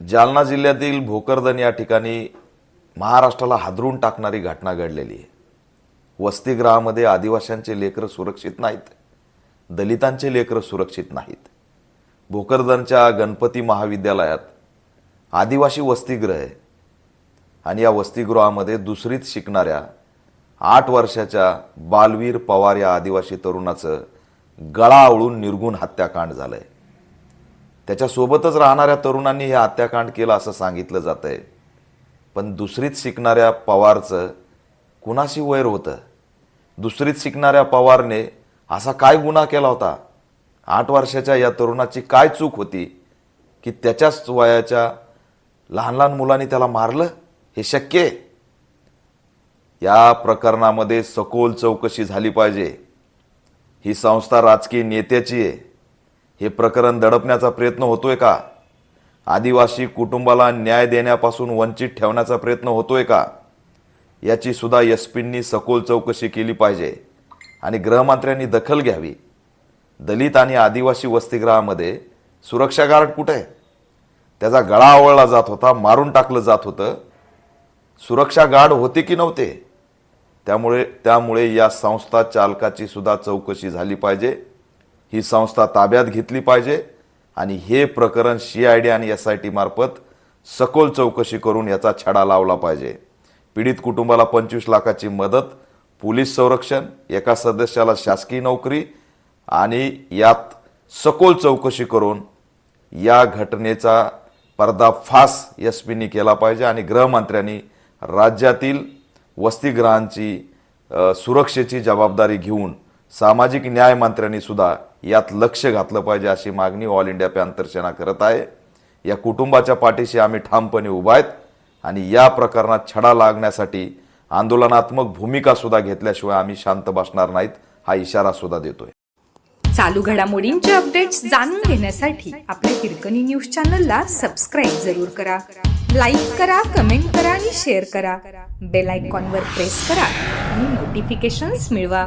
जालना जिल्ह्यातील भोकरदन या ठिकाणी महाराष्ट्राला हादरून टाकणारी घटना घडलेली आहे. वसतिगृहामध्ये आदिवाशांचे लेकरं सुरक्षित नाहीत. दलितांचे लेकरं सुरक्षित नाहीत. भोकरदनच्या गणपती महाविद्यालयात आदिवासी वसतिगृह आहे. आणि या वसतिगृहामध्ये दुसरीत शिकणाऱ्या आठ वर्षाच्या बालवीर पवार या आदिवासी तरुणाचं गळा आवळून निर्गुण हत्याकांड झालं आहे त्याच्यासोबतच राहणाऱ्या तरुणांनी हे हत्याकांड केलं असं सांगितलं जात आहे पण दुसरीत शिकणाऱ्या पवारचं कुणाशी वैर होतं? दुसरीत शिकणाऱ्या पवारने असा काय गुन्हा केला होता? आठ वर्षाच्या या तरुणाची काय चूक होती की त्याच्याच वयाच्या लहान लहान मुलांनी त्याला मारलं? हे शक्य आहे? या प्रकरणामध्ये सखोल चौकशी झाली पाहिजे. ही संस्था राजकीय नेत्याची आहे. हे प्रकरण दडपण्याचा प्रयत्न होतोय का? आदिवासी कुटुंबाला न्याय देण्यापासून वंचित ठेवण्याचा प्रयत्न होतोय का? याची सुद्धा एस पींनी सखोल चौकशी केली पाहिजे. आणि गृहमंत्र्यांनी दखल घ्यावी. दलित आणि आदिवासी वसतिगृहामध्ये सुरक्षा गार्ड कुठे? आहे त्याचा गळा आवळला जात होता मारून टाकलं जात होतं. सुरक्षा गार्ड होते की नव्हते? त्यामुळे त्यामुळे या संस्था चालकाची सुद्धा चौकशी झाली पाहिजे. ही संस्था ताब्यात घेतली पाहिजे. आणि हे प्रकरण सी आय डी आणि एस आय टी मार्फत सखोल चौकशी करून याचा छडा लावला पाहिजे. पीडित कुटुंबाला पंचवीस लाखाची मदत पोलीस संरक्षण एका सदस्याला शासकीय नोकरी आणि यात सखोल चौकशी करून या घटनेचा पर्दाफास एस पीनी केला पाहिजे आणि गृहमंत्र्यांनी राज्यातील वसतिगृहांची सुरक्षेची जबाबदारी घेऊन सामाजिक न्याय मंत्र्यांनी सुद्धा यात लक्ष घातलं पाहिजे अशी मागणी ऑल इंडिया पॅंथरसेना करत आहे. या कुटुंबाच्या पाठीशी आम्ही ठामपणे उभा आहेत आणि या प्रकरणात छडा लागण्यासाठी आंदोलनात्मक भूमिका सुद्धा घेतल्याशिवाय आम्ही शांत बसणार नाहीत हा इशारा सुद्धा देतोय. चालू घडामोडींचे अपडेट्स जाणून घेण्यासाठी आपल्या हिरकणी न्यूज चॅनलला सबस्क्राईब जरूर करा. लाईक करा कमेंट करा आणि शेअर करा. बेल आयकॉनवर प्रेस करा आणि नोटिफिकेशन्स मिळवा.